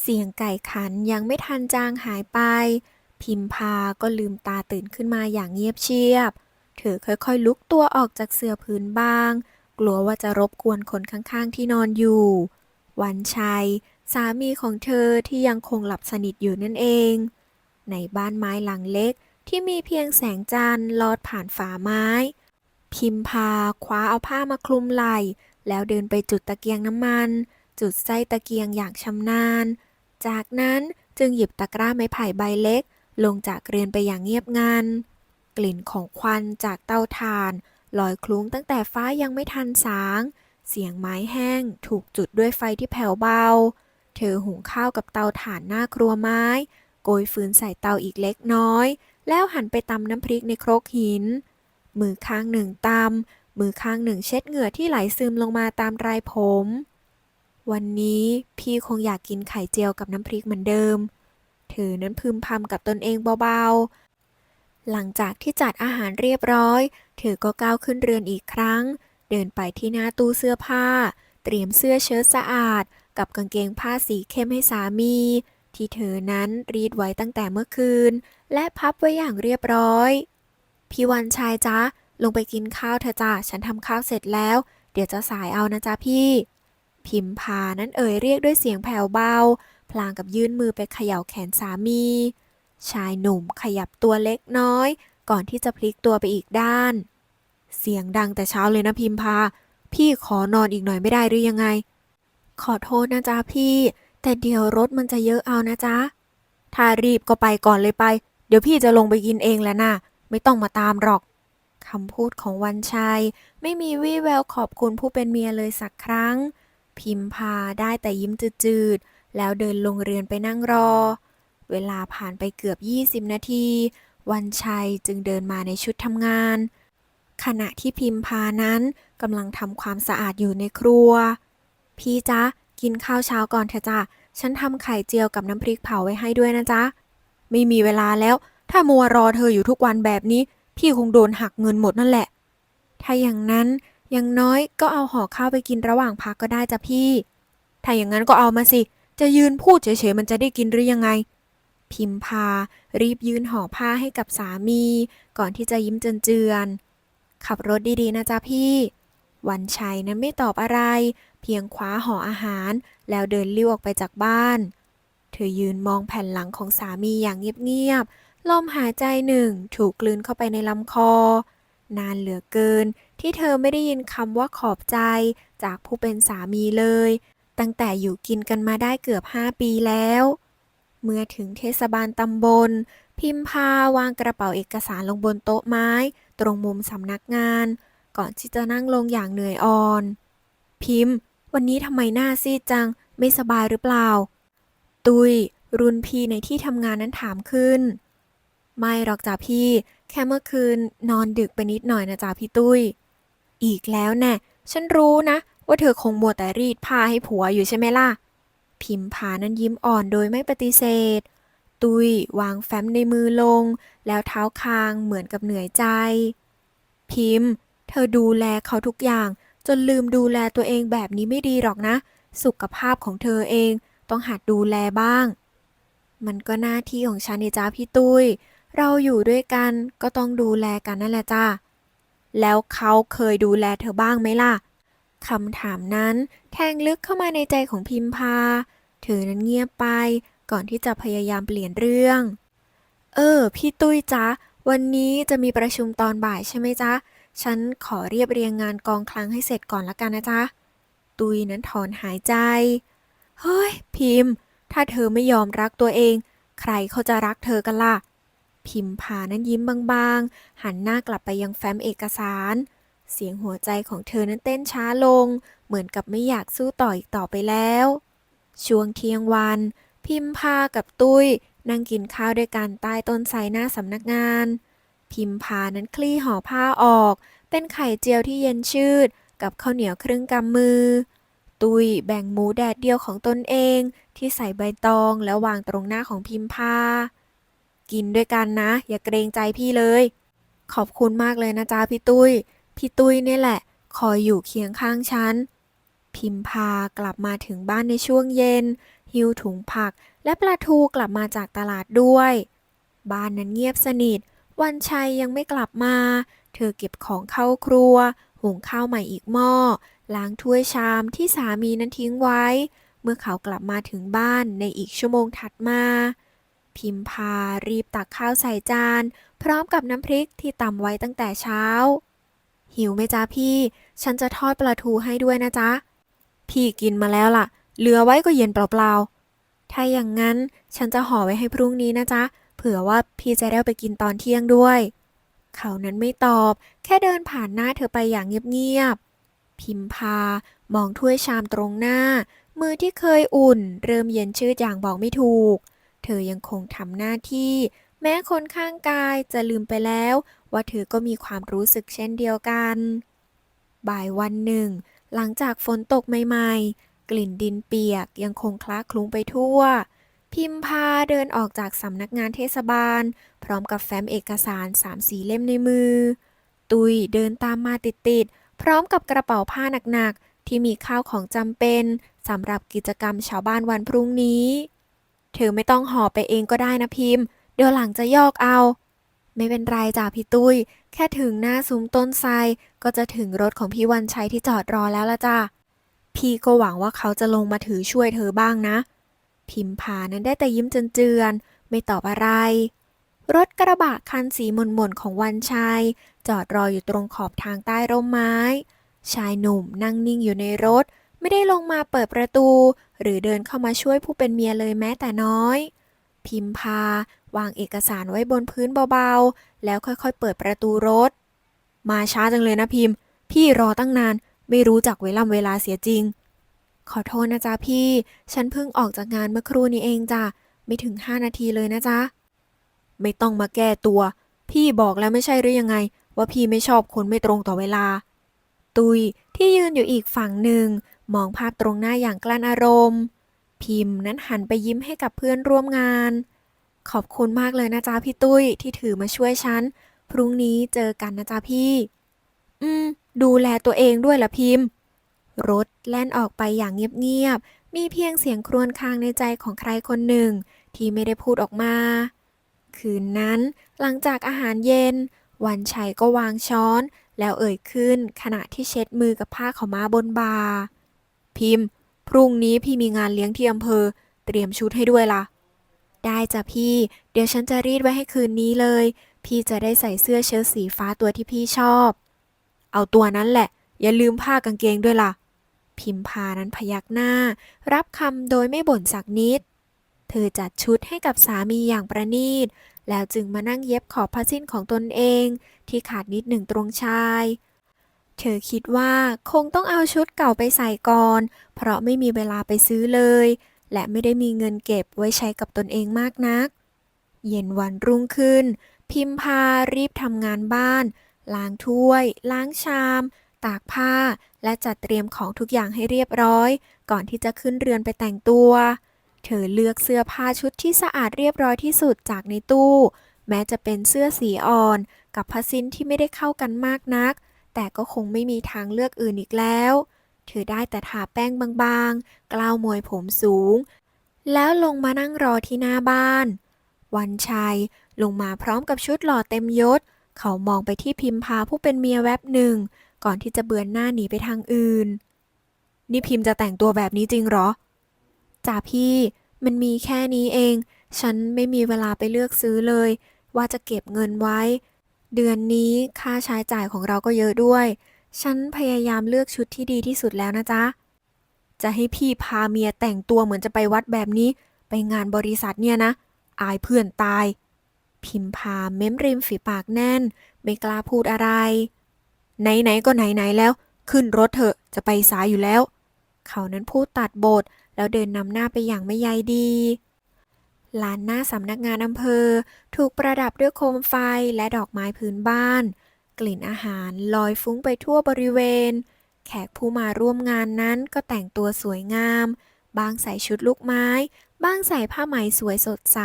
เสียงไก่ขันยังไม่ทันจางหายไป พิมพาก็ลืมตาตื่นขึ้นมาอย่างเงียบเชียบ เธอค่อยๆ ลุกตัวออกจากเสื่อผืนบาง กลัวว่าจะรบกวนคนข้างๆ ที่นอนอยู่ วันชัย สามีของเธอที่ยังคงหลับสนิทอยู่นั่นเอง ในบ้านไม้หลังเล็กที่มีเพียงแสงจันทร์ลอดผ่านฝาไม้ พิมพาคว้าเอาผ้ามาคลุมไหล่ แล้วเดินไปจุดตะเกียงน้ำมัน จุดไส้ตะเกียงอย่างชำนาญ จากนั้นจึงหยิบตะกร้าไม้ไผ่ใบเล็ก ลงจากเรือนไปอย่างเงียบงัน กลิ่นของควันจากเตาถ่าน ลอยคลุ้งตั้งแต่ฟ้ายังไม่ทันสาง เสียงไม้แห้งถูกจุดด้วยไฟที่แผ่วเบา เธอหุงข้าวกับเตาถ่านหน้าครัวไม้ โกยฟืนใส่เตาอีกเล็กน้อย แล้วหันไปตำน้ำพริกในครกหิน มือข้างหนึ่งตำมือข้างหนึ่งเช็ดเหงื่อที่ไหลซึมลงมาตามไรผม วันนี้พี่คงอยากกินไข่เจียวกับน้ำพริกเหมือนเดิม เธอนั้นพึมพำกับตนเองเบาๆ หลังจากที่จัดอาหารเรียบร้อย เธอก็ก้าวขึ้นเรือนอีกครั้ง เดินไปที่หน้าตู้เสื้อผ้า เตรียมเสื้อเชิ้ตสะอาด กับกางเกงผ้าสีเข้มให้สามี ที่เธอนั้นรีดไว้ตั้งแต่เมื่อคืน และพับไว้อย่างเรียบร้อย พี่วันชายจ๊ะ ลงไปกินข้าวเถอจ้ะฉันทำข้าวเสร็จแล้ว เดี๋ยวจะสายเอานะจ๊ะพี่ พิมพานั้นเอ่ยเรียกด้วยเสียงแผ่วเบา พลางกับยื่นมือไปเขย่าแขนสามี ชายหนุ่มขยับตัวเล็กน้อย ก่อนที่จะพลิกตัวไปอีกด้าน เสียงดังแต่เช้าเลยนะพิมพา พี่ขอนอนอีกหน่อยไม่ได้หรือยังไง ขอโทษนะจ๊ะพี่ แต่เดี๋ยวรถมันจะเยอะเอานะจ๊ะ ถ้ารีบก็ไปก่อนเลยไป เดี๋ยวพี่จะลงไปกินเองแหล้วนะไม่ต้องมาตามหรอกคำพูดของวันชัย ไม่มีวี่แววขอบคุณผู้เป็นเมียเลยสักครั้ง พิมพาได้แต่ยิ้มจืดๆ แล้วเดินลงเรือนไปนั่งรอ เวลาผ่านไปเกือบ 20 นาที วันชัยจึงเดินมาในชุดทำงาน ขณะที่พิมพานั้นกำลังทำความสะอาดอยู่ในครัว พี่จ๊ะ กินข้าวเช้าก่อนเถอะจ้ะ ฉันทำไข่เจียวกับน้ำพริกเผาไว้ให้ด้วยนะจ๊ะ ไม่มีเวลาแล้ว ถ้ามัวรอเธออยู่ทุกวันแบบนี้ พี่คงโดนหักเงินหมดนั่นแหละ ถ้าอย่างนั้น อย่างน้อยก็เอาห่อข้าวไปกินระหว่างพักก็ได้จ้ะพี่ ถ้าอย่างนั้นก็เอามาสิ จะยืนพูดเฉยๆมันจะได้กินหรือยังไง พิมพา รีบยืนห่อผ้าให้กับสามี ก่อนที่จะยิ้มเจือนๆขับรถดีๆนะจ๊ะพี่ วันชัยนั้นไม่ตอบอะไร เพียงคว้าห่ออาหาร แล้วเดินลี้วออกไปจากบ้าน เธอยืนมองแผ่นหลังของสามีอย่างเงียบๆลมหายใจหนึ่งถูกกลืนเข้าไปในลำคอ นานเหลือเกิน ที่เธอไม่ได้ยินคำว่าขอบใจ จากผู้เป็นสามีเลย ตั้งแต่อยู่กินกันมาได้เกือบ 5 ปีแล้ว เมื่อถึงเทศบาลตำบล พิมพาวางกระเป๋าเอกสารลงบนโต๊ะไม้ ตรงมุมสำนักงาน ก่อนที่จะนั่งลงอย่างเหนื่อยอ่อน พิมพ์ วันนี้ทำไมหน้าซีดจัง ไม่สบายหรือเปล่า ตุย รุ่นพี่ในที่ทำงานนั้นถามขึ้น ไม่หรอกจ้ะพี่ แค่เมื่อคืนนอนดึกไปนิดหน่อยนะจ๊ะพี่ตุ้ย อีกแล้วแน่ฉันรู้นะ ว่าเธอคงมัวแต่รีดผ้าให้ผัวอยู่ใช่ไหมล่ะ พิมพานั้นยิ้มอ่อนโดยไม่ปฏิเสธ ตุยวางแฟ้มในมือลง แล้วเท้าคางเหมือนกับเหนื่อยใจ พิมพ์ เธอดูแลเขาทุกอย่าง จนลืมดูแลตัวเองแบบนี้ไม่ดีหรอกนะ สุขภาพของเธอเอง ต้องหัดดูแลบ้าง มันก็หน้าที่ของฉันนี่จ้าพี่ตุ้ย เราอยู่ด้วยกันก็ต้องดูแลกันนั่นแหละจ้าแล้วเขาเคยดูแลเธอบ้างไหมล่ะคำถามนั้นแทงลึกเข้ามาในใจของพิมพา เธอนั้นเงียบไปก่อนที่จะพยายามเปลี่ยนเรื่อง เออ พี่ตุ้ยจ๊ะ วันนี้จะมีประชุมตอนบ่ายใช่ไหมจ๊ะ ฉันขอเรียบเรียงงานกองคลังให้เสร็จก่อนละกันนะจ๊ะ ตุยนั้นถอนหายใจ เฮ้ย พิมพ์ ถ้าเธอไม่ยอมรักตัวเอง ใครเขาจะรักเธอกันล่ะ พิมพานั้นยิ้มบางๆ หันหน้ากลับไปยังแฟ้มเอกสาร เสียงหัวใจของเธอนั้นเต้นช้าลง เหมือนกับไม่อยากสู้ต่ออีกต่อไปแล้ว ช่วงเที่ยงวัน พิมพากับตุ้ยนั่งกินข้าวด้วยกันใต้ต้นไทรหน้าสำนักงาน พิมพานั้นคลี่ห่อผ้าออก เป็นไข่เจียวที่เย็นชืด กับข้าวเหนียวครึ่งกำมือ ตุยแบ่งหมูแดดเดียวของตนเอง ที่ใส่ใบตองแล้ววางตรงหน้าของพิมพา กินด้วยกันนะ อย่าเกรงใจพี่เลย ขอบคุณมากเลยนะจ๊ะพี่ตุ้ย พี่ตุ้ยเนี่ยแหละ คอยอยู่เคียงข้างฉัน พิมพากลับมาถึงบ้านในช่วงเย็น หิวถุงผักและปลาทูกลับมาจากตลาดด้วย บ้านนั้นเงียบสนิท วันชัยยังไม่กลับมา เธอเก็บของเข้าครัว หุงข้าวใหม่อีกหม้อ ล้างถ้วยชามที่สามีนั้นทิ้งไว้ เมื่อเขากลับมาถึงบ้านในอีกชั่วโมงถัดมา พิมพารีบตักข้าวใส่จาน พร้อมกับน้ำพริกที่ตำไว้ตั้งแต่เช้า หิวไหมจ๊ะพี่ ฉันจะทอดปลาทูให้ด้วยนะจ๊ะ พี่กินมาแล้วล่ะ เหลือไว้ก็เย็นเปล่าๆ ถ้าอย่างนั้นฉันจะห่อไว้ให้พรุ่งนี้นะจ๊ะ เผื่อว่าพี่จะได้ไปกินตอนเที่ยงด้วย เขานั้นไม่ตอบ แค่เดินผ่านหน้าเธอไปอย่างเงียบๆ พิมพามองถ้วยชามตรงหน้า มือที่เคยอุ่น เริ่มเย็นชืดอย่างบอกไม่ถูก เธอยังคงทำหน้าที่ แม้คนข้างกายจะลืมไปแล้ว ว่าเธอก็มีความรู้สึกเช่นเดียวกัน บ่ายวันหนึ่ง หลังจากฝนตกใหม่ๆ กลิ่นดินเปียกยังคงคล้าคลุ้งไปทั่ว พิมพาเดินออกจากสำนักงานเทศบาล พร้อมกับแฟ้มเอกสารสามสีเล่มในมือ ตุยเดินตามมาติดๆพร้อมกับกระเป๋าผ้าหนักๆที่มีข้าวของจำเป็นสำหรับกิจกรรมชาวบ้านวันพรุ่งนี้ เธอไม่ต้องห่อไปเองก็ได้นะพิมพ์ เดี๋ยวหลังจะยอกเอา ไม่เป็นไรจ้ะพี่ตุ้ย แค่ถึงหน้าซุ้มต้นไทรก็จะถึงรถของพี่วันชัยที่จอดรอแล้วละจ้ะพี่ก็หวังว่าเขาจะลงมาถือช่วยเธอบ้างนะ พิมพานั้นได้แต่ยิ้มเจือนๆไม่ตอบอะไร รถกระบะคันสีหม่นๆของวันชัย จอดรออยู่ตรงขอบทางใต้ร่มไม้ ชายหนุ่มนั่งนิ่งอยู่ในรถ ไม่ได้ลงมาเปิดประตู หรือเดินเข้ามาช่วยผู้เป็นเมียเลยแม้แต่น้อย พิมพาวางเอกสารไว้บนพื้นเบาๆ แล้วค่อยๆ เปิดประตูรถ มาช้าจังเลยนะพิมพ์ พี่รอตั้งนานไม่รู้จักเวลาเวลาเสียจริง ขอโทษนะจ๊ะพี่ ฉันเพิ่งออกจากงานเมื่อครู่นี้เองจ้ะไม่ถึงห้านาทีเลยนะจ๊ะ ไม่ต้องมาแก้ตัว พี่บอกแล้วไม่ใช่หรือยังไง ว่าพี่ไม่ชอบคนไม่ตรงต่อเวลา ตุยที่ยืนอยู่อีกฝั่งหนึ่ง มองภาพตรงหน้าอย่างกลั้นอารมณ์ พิมพ์นั้นหันไปยิ้มให้กับเพื่อนร่วมงาน ขอบคุณมากเลยนะจ๊ะพี่ตุ้ยที่ถือมาช่วยฉัน พรุ่งนี้เจอกันนะจ๊ะพี่ อืม ดูแลตัวเองด้วยล่ะพิมพ์ รถแล่นออกไปอย่างเงียบๆ มีเพียงเสียงครวญครางในใจของใครคนหนึ่ง ที่ไม่ได้พูดออกมา คืนนั้นหลังจากอาหารเย็น วันชัยก็วางช้อน แล้วเอ่ยขึ้นขณะที่เช็ดมือกับผ้าขาวม้าบนบ่า พิมพ์ พรุ่งนี้พี่มีงานเลี้ยงที่อำเภอ เตรียมชุดให้ด้วยล่ะ ได้จ้ะพี่ เดี๋ยวฉันจะรีดไว้ให้คืนนี้เลย พี่จะได้ใส่เสื้อเชิ้ตสีฟ้าตัวที่พี่ชอบ เอาตัวนั้นแหละ อย่าลืมผ้ากางเกงด้วยล่ะ พิมพานั้นพยักหน้า รับคำโดยไม่บ่นสักนิด เธอจัดชุดให้กับสามีอย่างประณีต แล้วจึงมานั่งเย็บขอบผ้าสิ้นของตนเอง ที่ขาดนิดหนึ่งตรงชาย เธอคิดว่าคงต้องเอาชุดเก่าไปใส่ก่อน เพราะไม่มีเวลาไปซื้อเลย และไม่ได้มีเงินเก็บไว้ใช้กับตนเองมากนัก เย็นวันรุ่งขึ้น พิมพารีบทำงานบ้าน ล้างถ้วย ล้างชาม ตากผ้า และจัดเตรียมของทุกอย่างให้เรียบร้อย ก่อนที่จะขึ้นเรือนไปแต่งตัว เธอเลือกเสื้อผ้าชุดที่สะอาดเรียบร้อยที่สุดจากในตู้ แม้จะเป็นเสื้อสีอ่อน กับผ้าสิ้นที่ไม่ได้เข้ากันมากนัก แต่ก็คงไม่มีทางเลือกอื่นอีกแล้ว เธอได้แต่ทาแป้งบางๆ กล้าวมวยผมสูง แล้วลงมานั่งรอที่หน้าบ้าน วันชัยลงมาพร้อมกับชุดหล่อเต็มยศ เขามองไปที่พิมพาผู้เป็นเมียแวบหนึ่ง ก่อนที่จะเบือนหน้าหนีไปทางอื่น นี่พิมพ์จะแต่งตัวแบบนี้จริงเหรอจ่าพี่มันมีแค่นี้เอง ฉันไม่มีเวลาไปเลือกซื้อเลย ว่าจะเก็บเงินไว้ เดือนนี้ค่าใช้จ่ายของเราก็เยอะด้วย ฉันพยายามเลือกชุดที่ดีที่สุดแล้วนะจ๊ะ จะให้พี่พาเมียแต่งตัวเหมือนจะไปวัดแบบนี้ ไปงานบริษัทเนี่ยนะ อายเพื่อนตาย พิมพาเม้มริมฝีปากแน่น ไม่กล้าพูดอะไร ไหนๆก็ไหนๆแล้ว ขึ้นรถเถอะจะไปสายอยู่แล้ว เขานั้นพูดตัดบทแล้วเดินนำหน้าไปอย่างไม่ใยดี ลานหน้าสำนักงานอำเภอ ถูกประดับด้วยโคมไฟและดอกไม้พื้นบ้าน กลิ่นอาหารลอยฟุ้งไปทั่วบริเวณ แขกผู้มาร่วมงานนั้นก็แต่งตัวสวยงาม บางใส่ชุดลูกไม้บ้างใส่ผ้าไหมสวยสดใส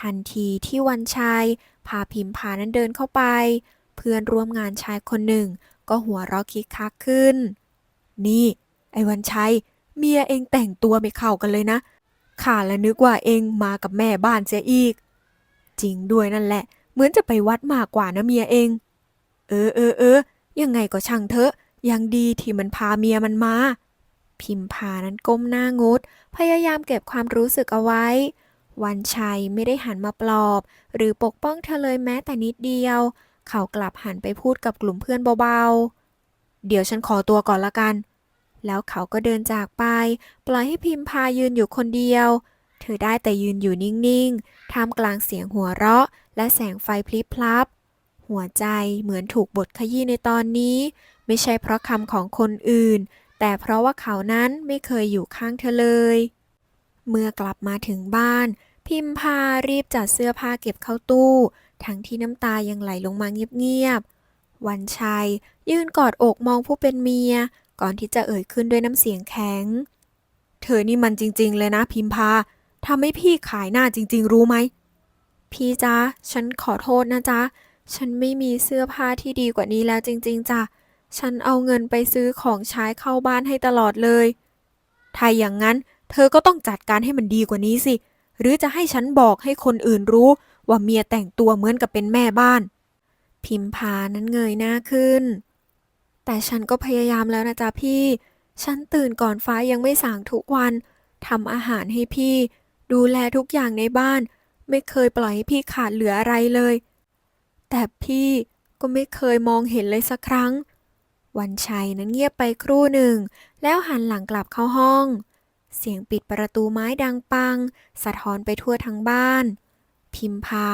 ทันทีที่วันชัยพาพิมพานั้นเดินเข้าไป เพื่อนร่วมงานชายคนหนึ่ง ก็หัวเราะคิกคักขึ้น นี่ ไอ้วันชัย เมียเองแต่งตัวไม่เข้ากันเลยนะ ข้าละนึกว่าเองมากับแม่บ้านเสียอีก จริงด้วยนั่นแหละ เหมือนจะไปวัดมากกว่านะเมียเอง เออเออเออยังไงก็ช่างเถอะ ยังดีที่มันพาเมียมันมา พิมพานั้นก้มหน้างดพยายามเก็บความรู้สึกเอาไว้ วันชัยไม่ได้หันมาปลอบ หรือปกป้องเธอเลยแม้แต่นิดเดียว เขากลับหันไปพูดกับกลุ่มเพื่อนเบาๆ เดี๋ยวฉันขอตัวก่อนละกัน แล้วเขาก็เดินจากไป ปล่อยให้พิมพายืนอยู่คนเดียว เธอได้แต่ยืนอยู่นิ่งๆ ท่ามกลางเสียงหัวเราะ และแสงไฟพลิบพลับ หัวใจเหมือนถูกบดขยี้ในตอนนี้ ไม่ใช่เพราะคำของคนอื่น แต่เพราะว่าเขานั้นไม่เคยอยู่ข้างเธอเลย เมื่อกลับมาถึงบ้าน พิมพารีบจัดเสื้อผ้าเก็บเข้าตู้ ทั้งที่น้ำตายังไหลลงมาเงียบๆ วันชัย ยืนกอดอกมองผู้เป็นเมีย ก่อนที่จะเอ่ยขึ้นด้วยน้ำเสียงแข็ง เธอนี่มันจริง ๆ เลยนะพิมพาทำให้พี่ขายหน้าจริง ๆ รู้ไหม พี่จ๊ะ ฉันขอโทษนะจ๊ะ ฉันไม่มีเสื้อผ้าที่ดีกว่านี้แล้วจริง ๆจ้ะ ฉันเอาเงินไปซื้อของใช้เข้าบ้านให้ตลอดเลย ถ้าอย่างนั้น เธอก็ต้องจัดการให้มันดีกว่านี้สิ หรือจะให้ฉันบอกให้คนอื่นรู้ ว่าเมียแต่งตัวเหมือนกับเป็นแม่บ้าน พิมพานั้นเงยหน้าขึ้น แต่ฉันก็พยายามแล้วนะจ๊ะพี่ ฉันตื่นก่อนฟ้ายังไม่สางทุกวันทำอาหารให้พี่ ดูแลทุกอย่างในบ้าน ไม่เคยปล่อยให้พี่ขาดเหลืออะไรเลย แต่พี่ก็ไม่เคยมองเห็นเลยสักครั้ง วันชัยนั้นเงียบไปครู่หนึ่ง แล้วหันหลังกลับเข้าห้อง เสียงปิดประตูไม้ดังปัง สะท้อนไปทั่วทั้งบ้าน พิมพา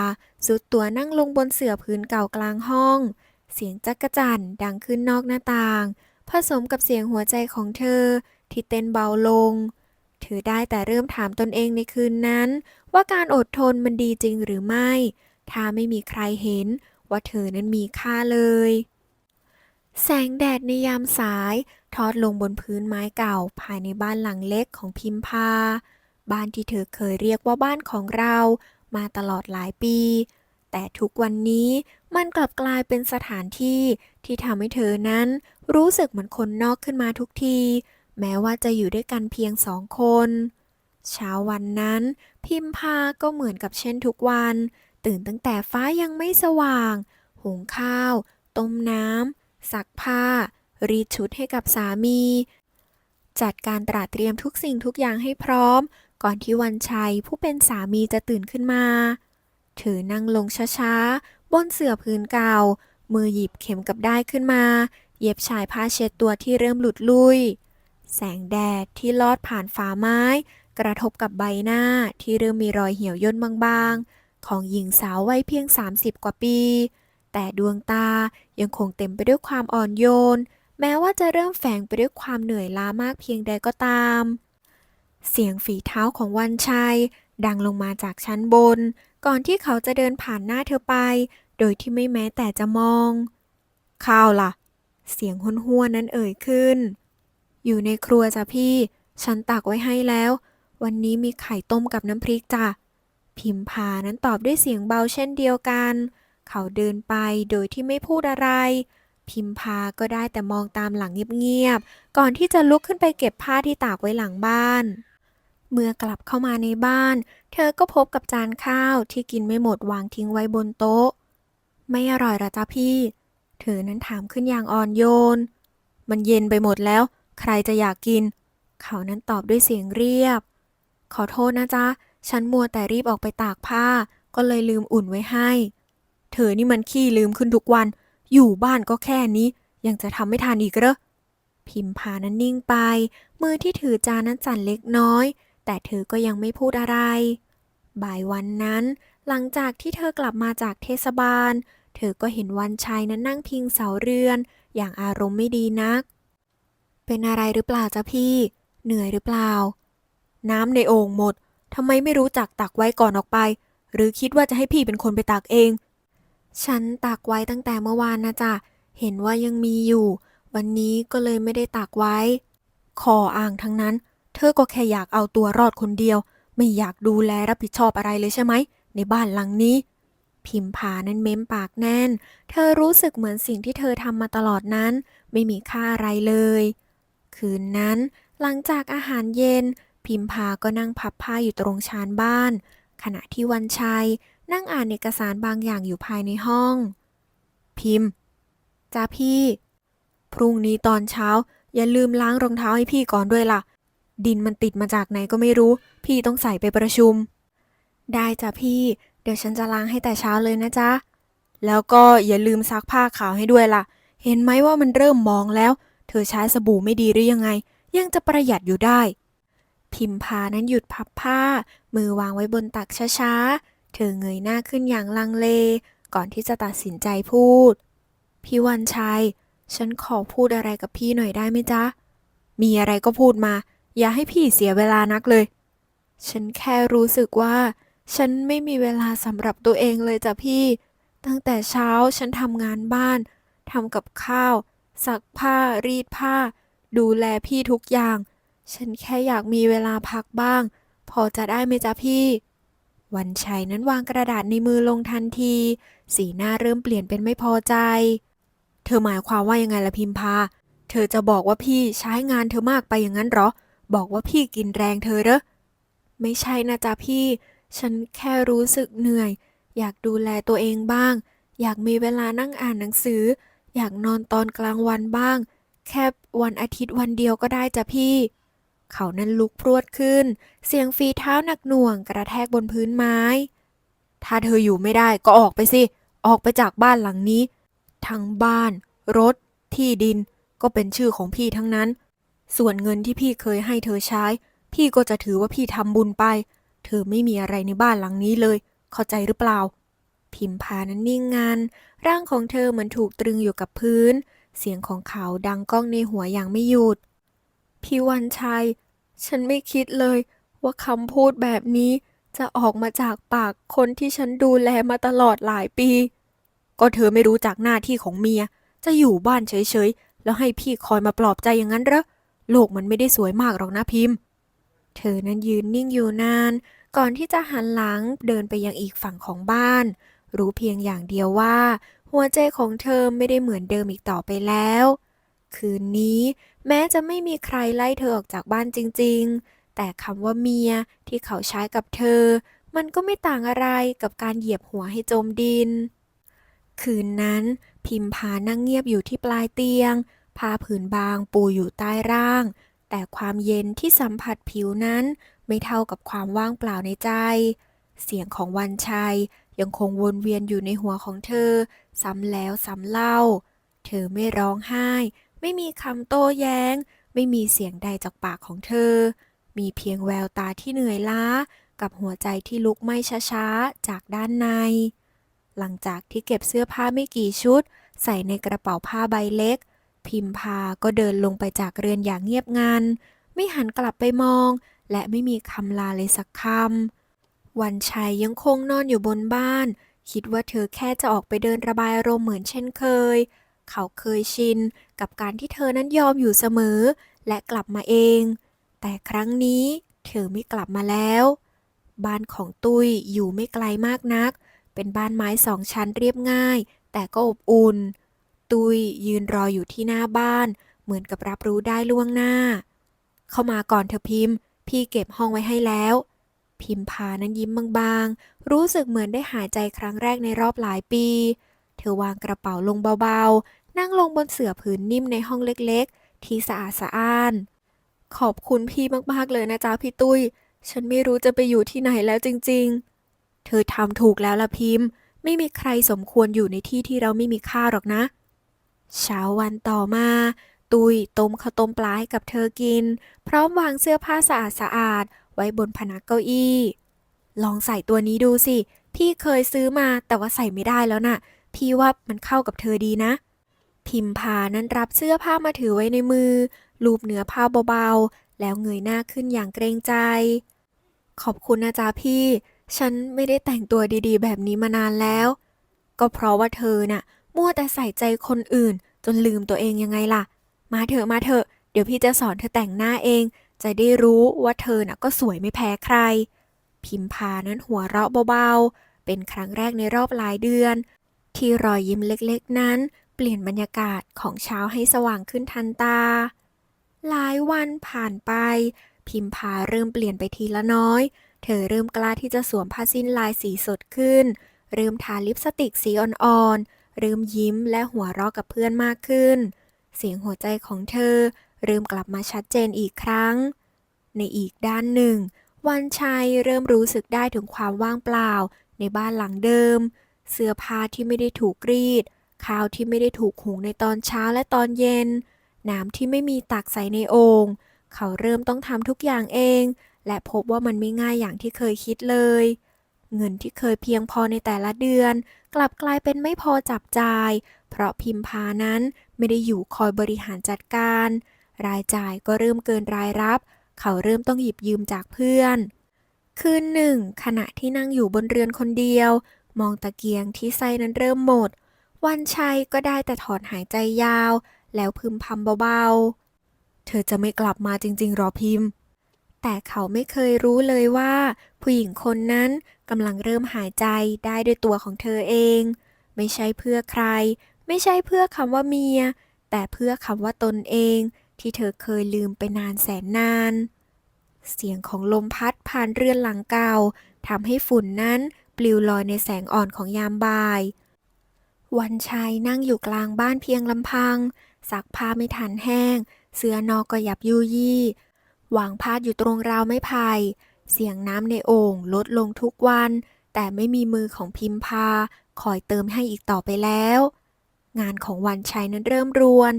สุดตัวนั่งลงบนเสื่อพื้นเก่ากลางห้อง เสียงจักรจั่นดังขึ้นนอกหน้าต่าง ผสมกับเสียงหัวใจของเธอที่เต้นเบาลง เธอได้แต่เริ่มถามตนเองในคืนนั้น ว่าการอดทนมันดีจริงหรือไม่ ถ้าไม่มีใครเห็นว่าเธอนั้นมีค่าเลย แสงแดดในยามสาย ทอดลงบนพื้นไม้เก่าภายในบ้านหลังเล็กของพิมพา บ้านที่เธอเคยเรียกว่าบ้านของเรามาตลอดหลายปี แต่ทุกวันนี้ มันกลับกลายเป็นสถานที่ที่ทำให้เธอนั้น รู้สึกเหมือนคนนอกขึ้นมาทุกที แม้ว่าจะอยู่ด้วยกันเพียงสองคน เช้าวันนั้น พิมพาก็เหมือนกับเช่นทุกวัน ตื่นตั้งแต่ฟ้ายังไม่สว่าง หุงข้าว ต้มน้ำซักผ้า รีดชุดให้กับสามี จัดการตระเตรียมทุกสิ่งทุกอย่างให้พร้อม ก่อนที่วันชัยผู้เป็นสามีจะตื่นขึ้นมา เธอนั่งลงช้าๆ บนเสื่อพื้นเก่า มือหยิบเข็มกับได้ขึ้นมา เย็บชายผ้าเช็ดตัวที่เริ่มหลุดลุย แสงแดดที่ลอดผ่านฝาไม้ กระทบกับใบหน้าที่เริ่มมีรอยเหี่ยวย่นบางๆ ของหญิงสาววัยเพียง 30 กว่าปี แต่ดวงตายังคงเต็มไปด้วยความอ่อนโยน แม้ว่าจะเริ่มแฝงไปด้วยความเหนื่อยล้ามากเพียงใดก็ตาม เสียงฝีเท้าของวันชัยดังลงมาจากชั้นบนก่อนที่เขาจะเดินผ่านหน้าเธอไป โดยที่ไม่แม้แต่จะมอง ข้าวล่ะ เสียงห้วนๆนั้นเอ่ยขึ้น อยู่ในครัวจ้ะพี่ ฉันตักไว้ให้แล้ว วันนี้มีไข่ต้มกับน้ำพริกจ้ะ พิมพานั้นตอบด้วยเสียงเบาเช่นเดียวกัน เขาเดินไปโดยที่ไม่พูดอะไร พิมพาก็ได้แต่มองตามหลังเงียบๆ ก่อนที่จะลุกขึ้นไปเก็บผ้าที่ตากไว้หลังบ้าน เมื่อกลับเข้ามาในบ้าน เธอก็พบกับจานข้าวที่กินไม่หมดวางทิ้งไว้บนโต๊ะ ไม่อร่อยหรอจ๊ะพี่ เธอนั้นถามขึ้นอย่างอ่อนโยน มันเย็นไปหมดแล้ว ใครจะอยากกิน เขานั้นตอบด้วยเสียงเรียบ ขอโทษนะจ๊ะ ฉันมัวแต่รีบออกไปตากผ้า ก็เลยลืมอุ่นไว้ให้ เธอนี่มันขี้ลืมขึ้นทุกวัน อยู่บ้านก็แค่นี้ ยังจะทำไม่ทานอีกเหรอ พิมพานั้นนิ่งไป มือที่ถือจานนั้นสั่นเล็กน้อย แต่เธอก็ยังไม่พูดอะไร บ่ายวันนั้น หลังจากที่เธอกลับมาจากเทศบาล เธอก็เห็นวันชัยนั้นนั่งพิงเสาเรือน อย่างอารมณ์ไม่ดีนัก เป็นอะไรหรือเปล่าจ๊ะพี่ เหนื่อยหรือเปล่า น้ำในโอ่งหมดทำไมไม่รู้จักตักไว้ก่อนออกไป หรือคิดว่าจะให้พี่เป็นคนไปตักเอง ฉันตักไว้ตั้งแต่เมื่อวานนะจ๊ะเห็นว่ายังมีอยู่ วันนี้ก็เลยไม่ได้ตักไว้ขออ่างทั้งนั้น เธอก็แค่อยากเอาตัวรอดคนเดียว ไม่อยากดูแลรับผิดชอบอะไรเลยใช่ไหม ในบ้านหลังนี้ พิมพานั้นเม้มปากแน่น เธอรู้สึกเหมือนสิ่งที่เธอทำมาตลอดนั้น ไม่มีค่าอะไรเลย คืนนั้น หลังจากอาหารเย็น พิมพาก็นั่งพับผ้าอยู่ตรงชานบ้าน ขณะที่วันชัย นั่งอ่านเอกสารบางอย่างอยู่ภายในห้อง พิมพ์จ้าพี่ พรุ่งนี้ตอนเช้าอย่าลืมล้างรองเท้าให้พี่ก่อนด้วยล่ะ ดินมันติดมาจากไหนก็ไม่รู้ พี่ต้องใส่ไปประชุม ได้จ้ะพี่ เดี๋ยวฉันจะล้างให้แต่เช้าเลยนะจ๊ะ แล้วก็อย่าลืมซักผ้าขาวให้ด้วยล่ะ เห็นไหมว่ามันเริ่มมองแล้ว เธอใช้สบู่ไม่ดีหรือยังไง ยังจะประหยัดอยู่ได้ พิมพานั้นหยุดพับผ้า มือวางไว้บนตักช้าๆ เธอเงยหน้าขึ้นอย่างลังเล ก่อนที่จะตัดสินใจพูด พี่วันชัย ฉันขอพูดอะไรกับพี่หน่อยได้ไหมจ๊ะ มีอะไรก็พูดมา อย่าให้พี่เสียเวลานักเลย ฉันแค่รู้สึกว่า ฉันไม่มีเวลาสำหรับตัวเองเลยจ้ะพี่ ตั้งแต่เช้าฉันทำงานบ้านทำกับข้าว ซักผ้ารีดผ้า ดูแลพี่ทุกอย่าง ฉันแค่อยากมีเวลาพักบ้าง พอจะได้ไหมจ๊ะพี่ วันชัยนั้นวางกระดาษในมือลงทันที สีหน้าเริ่มเปลี่ยนเป็นไม่พอใจ เธอหมายความว่ายังไงล่ะพิมพา เธอจะบอกว่าพี่ใช้งานเธอมากไปอย่างนั้นหรอ บอกว่าพี่กินแรงเธอเหรอ ไม่ใช่นะจ๊ะพี่ ฉันแค่รู้สึกเหนื่อย อยากดูแลตัวเองบ้าง อยากมีเวลานั่งอ่านหนังสือ อยากนอนตอนกลางวันบ้าง แค่วันอาทิตย์วันเดียวก็ได้จ้ะพี่ เขานั้นลุกพรวดขึ้น เสียงฝีเท้าหนักหน่วงกระแทกบนพื้นไม้ ถ้าเธออยู่ไม่ได้ก็ออกไปสิ ออกไปจากบ้านหลังนี้ ทั้งบ้าน รถ ที่ดิน ก็เป็นชื่อของพี่ทั้งนั้น ส่วนเงินที่พี่เคยให้เธอใช้ พี่ก็จะถือว่าพี่ทำบุญไป เธอไม่มีอะไรในบ้านหลังนี้เลย เข้าใจหรือเปล่า พิมพานั้นนิ่งงันร่างของเธอเหมือนถูกตรึงอยู่กับพื้น เสียงของเขาดังก้องในหัวอย่างไม่หยุด พี่วันชัย ฉันไม่คิดเลย ว่าคำพูดแบบนี้จะออกมาจากปากคนที่ฉันดูแลมาตลอดหลายปี ก็เธอไม่รู้จักหน้าที่ของเมีย จะอยู่บ้านเฉยๆ แล้วให้พี่คอยมาปลอบใจอย่างนั้นเหรอ โลกมันไม่ได้สวยมากหรอกนะพิมพ์ เธอนั้นยืนนิ่งอยู่นาน ก่อนที่จะหันหลังเดินไปยังอีกฝั่งของบ้าน รู้เพียงอย่างเดียวว่า หัวใจของเธอไม่ได้เหมือนเดิมอีกต่อไปแล้ว คืนนี้แม้จะไม่มีใครไล่เธอออกจากบ้านจริง ๆ แต่คำว่าเมียที่เขาใช้กับเธอ มันก็ไม่ต่างอะไรกับการเหยียบหัวให้จมดิน คืนนั้นพิมพานั่งเงียบอยู่ที่ปลายเตียง ผ้าผืนบางปูอยู่ใต้ร่าง แต่ความเย็นที่สัมผัสผิวนั้นไม่เท่ากับความว่างเปล่าในใจ เสียงของวันชัยยังคงวนเวียนอยู่ในหัวของเธอ ซ้ำแล้วซ้ำเล่า เธอไม่ร้องไห้ ไม่มีคำโต้แย้ง ไม่มีเสียงใดจากปากของเธอ มีเพียงแววตาที่เหนื่อยล้า กับหัวใจที่ลุกไหม้ช้าๆ จากด้านใน หลังจากที่เก็บเสื้อผ้าไม่กี่ชุด ใส่ในกระเป๋าผ้าใบเล็ก พิมพาก็เดินลงไปจากเรือนอย่างเงียบงัน ไม่หันกลับไปมอง และไม่มีคำลาเลยสักคำ วันชัยยังคงนอนอยู่บนบ้าน คิดว่าเธอแค่จะออกไปเดินระบายอารมณ์เหมือนเช่นเคย เขาเคยชินกับการที่เธอนั้นยอมอยู่เสมอ และกลับมาเอง แต่ครั้งนี้เธอไม่กลับมาแล้ว บ้านของตุ้ยอยู่ไม่ไกลมากนัก เป็นบ้านไม้สองชั้นเรียบง่าย แต่ก็อบอุ่น ตุยยืนรออยู่ที่หน้าบ้าน เหมือนกับรับรู้ได้ล่วงหน้า เข้ามาก่อนเธอพิมพ์ พี่เก็บห้องไว้ให้แล้ว พิมพานั้นยิ้มบางๆ รู้สึกเหมือนได้หายใจครั้งแรกในรอบหลายปี เธอวางกระเป๋าลงเบาๆ นั่งลงบนเสื่อผืนนิ่มในห้องเล็กๆ ที่สะอาดสะอ้าน ขอบคุณพี่มากๆเลยนะจ๊ะพี่ตุ้ย ฉันไม่รู้จะไปอยู่ที่ไหนแล้วจริงๆ เธอทำถูกแล้วล่ะพิมพ์ ไม่มีใครสมควรอยู่ในที่ที่เราไม่มีค่าหรอกนะเเช้าวันต่อมาตุยต้มข้าวต้มปลาให้กับเธอกิน พร้อมวางเสื้อผ้าสะอาดสะอาดๆไว้บนพนักเก้าอี้ ลองใส่ตัวนี้ดูสิ พี่เคยซื้อมาแต่ว่าใส่ไม่ได้แล้วน่ะ พี่ว่ามันเข้ากับเธอดีนะ พิมพานั้นรับเสื้อผ้ามาถือไว้ในมือ ลูบเนื้อผ้าเบาๆ แล้วเงยหน้าขึ้นอย่างเกรงใจ ขอบคุณนะจ๊ะพี่ ฉันไม่ได้แต่งตัวดีๆ แบบนี้มานานแล้ว ก็เพราะว่าเธอน่ะ มัวแต่ใส่ใจคนอื่น จนลืมตัวเองยังไงล่ะ มาเถอะมาเถอะ เดี๋ยวพี่จะสอนเธอแต่งหน้าเอง จะได้รู้ว่าเธอน่ะก็สวยไม่แพ้ใคร พิมพานั้นหัวเราะเบาๆ เป็นครั้งแรกในรอบหลายเดือน ที่รอยยิ้มเล็กๆ นั้นเปลี่ยนบรรยากาศของเช้าให้สว่างขึ้นทันตา หลายวันผ่านไป พิมพาเริ่มเปลี่ยนไปทีละน้อย เธอเริ่มกล้าที่จะสวมผ้าสิ้นลายสีสดขึ้น เริ่มทาลิปสติกสีอ่อนๆ เริ่มยิ้มและหัวเราะกับเพื่อนมากขึ้น เสียงหัวใจของเธอ เริ่มกลับมาชัดเจนอีกครั้ง ในอีกด้านหนึ่ง วันชัยเริ่มรู้สึกได้ถึงความว่างเปล่า ในบ้านหลังเดิม เสื้อผ้าที่ไม่ได้ถูกรีด ข้าวที่ไม่ได้ถูกหุงในตอนเช้าและตอนเย็น น้ำที่ไม่มีตักใส่ในโอ่งเขาเริ่มต้องทำทุกอย่างเอง และพบว่ามันไม่ง่ายอย่างที่เคยคิดเลย เงินที่เคยเพียงพอในแต่ละเดือน กลับกลายเป็นไม่พอจับจ่าย เพราะพิมพานั้นไม่ได้อยู่คอยบริหารจัดการ รายจ่ายก็เริ่มเกินรายรับ เขาเริ่มต้องหยิบยืมจากเพื่อน คืนหนึ่ง ขณะที่นั่งอยู่บนเรือนคนเดียว มองตะเกียงที่ไส้นั้นเริ่มหมด วันชัยก็ได้แต่ถอนหายใจยาว แล้วพึมพำเบาๆ เธอจะไม่กลับมาจริงๆหรอพิมพ์ แต่เขาไม่เคยรู้เลยว่า ผู้หญิงคนนั้น กำลังเริ่มหายใจได้ด้วยตัวของเธอเอง ไม่ใช่เพื่อใคร ไม่ใช่เพื่อคำว่าเมีย แต่เพื่อคำว่าตนเอง ที่เธอเคยลืมไปนานแสนนาน เสียงของลมพัดผ่านเรือนหลังเก่าทำให้ฝุ่นนั้นปลิวลอยในแสงอ่อนของยามบ่าย วันชัยนั่งอยู่กลางบ้านเพียงลำพังซักผ้าไม่ทันแห้ง เสื้อนอกก็ยับยุยี่วางพาดอยู่ตรงราวไม้ไผ่ เสียงน้ำในโอ่งลดลงทุกวัน แต่ไม่มีมือของพิมพาคอยเติมให้อีกต่อไปแล้ว งานของวันชัยนั้นเริ่มรวน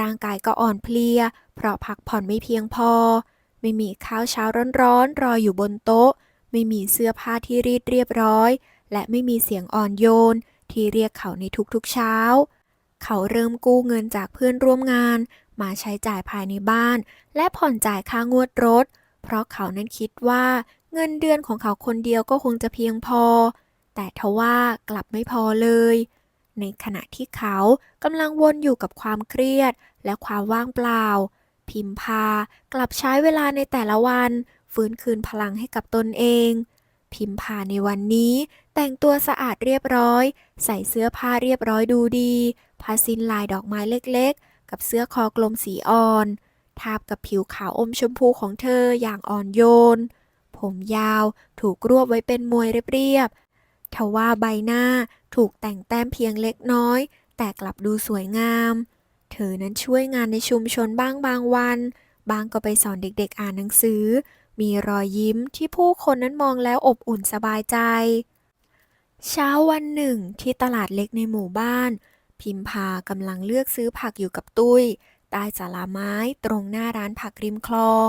ร่างกายก็อ่อนเพลีย เพราะพักผ่อนไม่เพียงพอ ไม่มีข้าวเช้าร้อนๆ รออยู่บนโต๊ะ ไม่มีเสื้อผ้าที่รีดเรียบร้อย และไม่มีเสียงอ่อนโยน ที่เรียกเขาในทุกๆเช้า เขาเริ่มกู้เงินจากเพื่อนร่วมงาน มาใช้จ่ายภายในบ้าน และผ่อนจ่ายค่างวดรถ เพราะเขานั้นคิดว่าเงินเดือนของเขาคนเดียวก็คงจะเพียงพอ แต่ทว่ากลับไม่พอเลย ในขณะที่เขากำลังวนอยู่กับความเครียดและความว่างเปล่า พิมพากลับใช้เวลาในแต่ละวัน ฟื้นคืนพลังให้กับตนเอง พิมพาในวันนี้แต่งตัวสะอาดเรียบร้อย ใส่เสื้อผ้าเรียบร้อยดูดีผ้าสิ้นลายดอกไม้เล็กๆ กับเสื้อคอกลมสีอ่อน ทาบกับผิวขาวอมชมพูของเธออย่างอ่อนโยน ผมยาวถูกรวบไว้เป็นมวยเรียบๆทว่าใบหน้าถูกแต่งแต้มเพียงเล็กน้อย แต่กลับดูสวยงาม เธอนั้นช่วยงานในชุมชนบ้างบางวัน บางก็ไปสอนเด็กๆอ่านหนังสือ มีรอยยิ้มที่ผู้คนนั้นมองแล้วอบอุ่นสบายใจ เช้าวันหนึ่งที่ตลาดเล็กในหมู่บ้าน พิมพากำลังเลือกซื้อผักอยู่กับตุ้ย ใต้ศาลาไม้ตรงหน้าร้านผักริมคลอง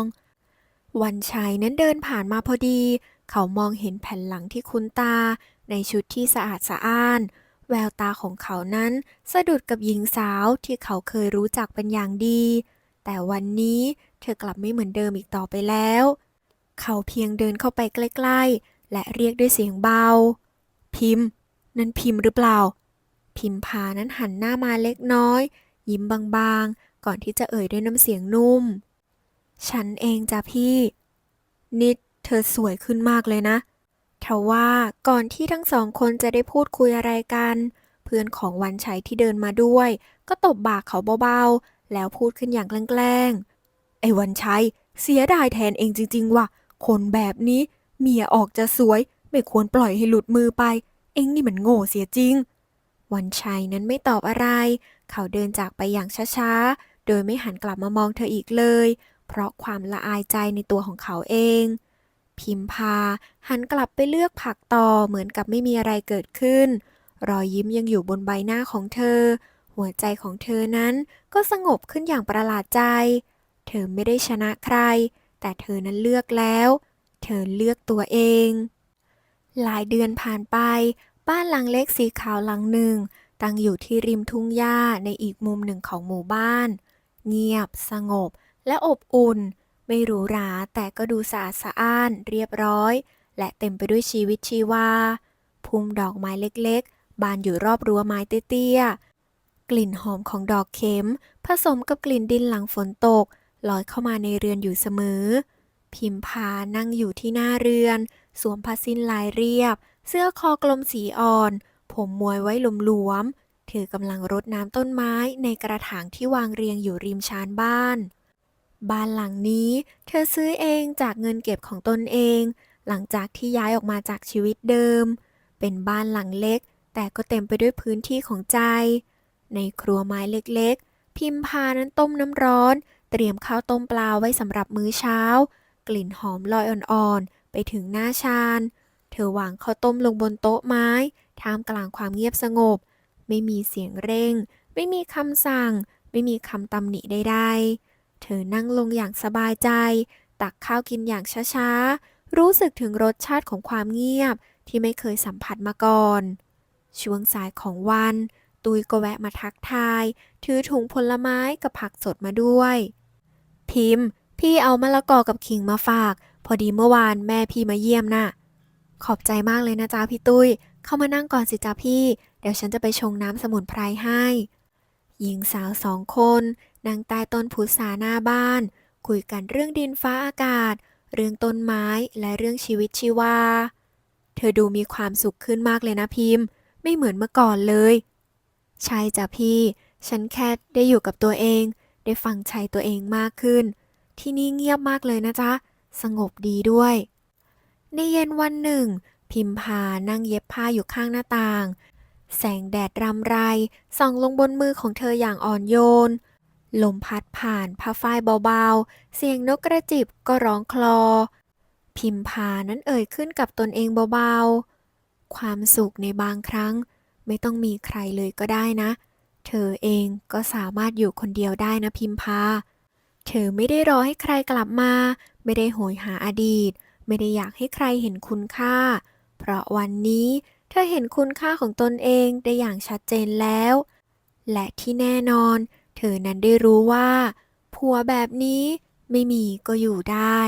วันชัยนั้นเดินผ่านมาพอดี เขามองเห็นแผ่นหลังที่คุ้นตา ในชุดที่สะอาดสะอ้าน แววตาของเขานั้นสะดุดกับหญิงสาวที่เขาเคยรู้จักเป็นอย่างดี แต่วันนี้เธอกลับไม่เหมือนเดิมอีกต่อไปแล้ว เขาเพียงเดินเข้าไปใกล้ ๆ และเรียกด้วยเสียงเบา พิมพ์ นั่นพิมพ์หรือเปล่าพิมพานั้นหันหน้ามาเล็กน้อย ยิ้มบางๆ ก่อนที่จะเอ่ยด้วยน้ำเสียงนุ่ม ฉันเองจ้ะพี่ นิดเธอสวยขึ้นมากเลยนะทว่าก่อนที่ทั้งสองคนจะได้พูดคุยอะไรกัน เพื่อนของวันชัยที่เดินมาด้วย ก็ตบบ่าเขาเบาๆ แล้วพูดขึ้นอย่างแกล้งๆไอ้วันชัย เสียดายแทนเองจริงๆว่ะคนแบบนี้เมียออกจะสวย ไม่ควรปล่อยให้หลุดมือไป เองนี่มันโง่เสียจริง วันชัยนั้นไม่ตอบอะไร เขาเดินจากไปอย่างช้าๆ โดยไม่หันกลับมามองเธออีกเลย เพราะความละอายใจในตัวของเขาเอง พิมพาหันกลับไปเลือกผักต่อเหมือนกับไม่มีอะไรเกิดขึ้น รอยยิ้มยังอยู่บนใบหน้าของเธอ หัวใจของเธอนั้นก็สงบขึ้นอย่างประหลาดใจ เธอไม่ได้ชนะใคร แต่เธอนั้นเลือกแล้ว เธอเลือกตัวเอง หลายเดือนผ่านไป บ้านหลังเล็กสีขาวหลังหนึ่งตั้งอยู่ที่ริมทุ่งหญ้าในอีกมุมหนึ่งของหมู่บ้าน เงียบ สงบ และอบอุ่น ไม่หรูหราแต่ก็ดูสะอาดสะอ้าน เรียบร้อย และเต็มไปด้วยชีวิตชีวาพุ่มดอกไม้เล็กๆ บานอยู่รอบรั้วไม้เตี้ยๆ กลิ่นหอมของดอกเข็ม ผสมกับกลิ่นดินหลังฝนตก ลอยเข้ามาในเรือนอยู่เสมอ พิมพานั่งอยู่ที่หน้าเรือน สวมผ้าสิ้นลายเรียบ เสื้อคอกลมสีอ่อน ผมมวยไว้หลวมๆ เธอกำลังรดน้ำต้นไม้ในกระถางที่วางเรียงอยู่ริมชานบ้าน บ้านหลังนี้เธอซื้อเองจากเงินเก็บของตนเอง หลังจากที่ย้ายออกมาจากชีวิตเดิม เป็นบ้านหลังเล็ก แต่ก็เต็มไปด้วยพื้นที่ของใจ ในครัวไม้เล็กๆ พิมพานั้นต้มน้ำร้อน เตรียมข้าวต้มปลาไว้สำหรับมื้อเช้า กลิ่นหอมลอยอ่อนๆ ไปถึงหน้าชาน เธอวางข้าวต้มลงบนโต๊ะไม้ท่ามกลางความเงียบสงบ ไม่มีเสียงเร่ง ไม่มีคำสั่ง ไม่มีคำตำหนิใดๆ เธอนั่งลงอย่างสบายใจ ตักข้าวกินอย่างช้าๆ รู้สึกถึงรสชาติของความเงียบที่ไม่เคยสัมผัสมาก่อน ช่วงสายของวัน ตุยก็แวะมาทักทาย ถือถุงผลไม้กับผักสดมาด้วย พิมพ์ พี่เอามะละกอกับขิงมาฝาก พอดีเมื่อวานแม่พี่มาเยี่ยมน่ะขอบใจมากเลยนะจ๊ะพี่ตุ้ย เข้ามานั่งก่อนสิจ๊ะพี่ ดี๋ยวฉันจะไปชงน้ำสมุนไพรให้ หญิงสาวสองคนนั่งใต้ต้นพุทราหน้าบ้าน คุยกันเรื่องดินฟ้าอากาศ เรื่องต้นไม้และเรื่องชีวิตชีวา เธอดูมีความสุขขึ้นมากเลยนะพิมพ์ ไม่เหมือนเมื่อก่อนเลย ใช่จ้ะพี่ ฉันแค่ได้อยู่กับตัวเอง ได้ฟังใจตัวเองมากขึ้น ที่นี่เงียบมากเลยนะจ๊ะ สงบดีด้วย ในเย็นวันหนึ่ง พิมพานั่งเย็บผ้าอยู่ข้างหน้าต่าง แสงแดดรำไรส่องลงบนมือของเธออย่างอ่อนโยน ลมพัดผ่านผ้าฝ้ายเบาๆ เสียงนกกระจิบก็ร้องคลอ พิมพานั้นเอ่ยขึ้นกับตนเองเบาๆ ความสุขในบางครั้ง ไม่ต้องมีใครเลยก็ได้นะ เธอเองก็สามารถอยู่คนเดียวได้นะพิมพา เธอไม่ได้รอให้ใครกลับมา ไม่ได้โหยหาอดีต ไม่ได้อยากให้ใครเห็นคุณค่า เพราะวันนี้ ธอเห็นคุณค่าของตนเองได้อย่างชัดเจนแล้ว และที่แน่นอน เธอนั้นได้รู้ว่า ผัวแบบนี้ไม่มีก็อยู่ได้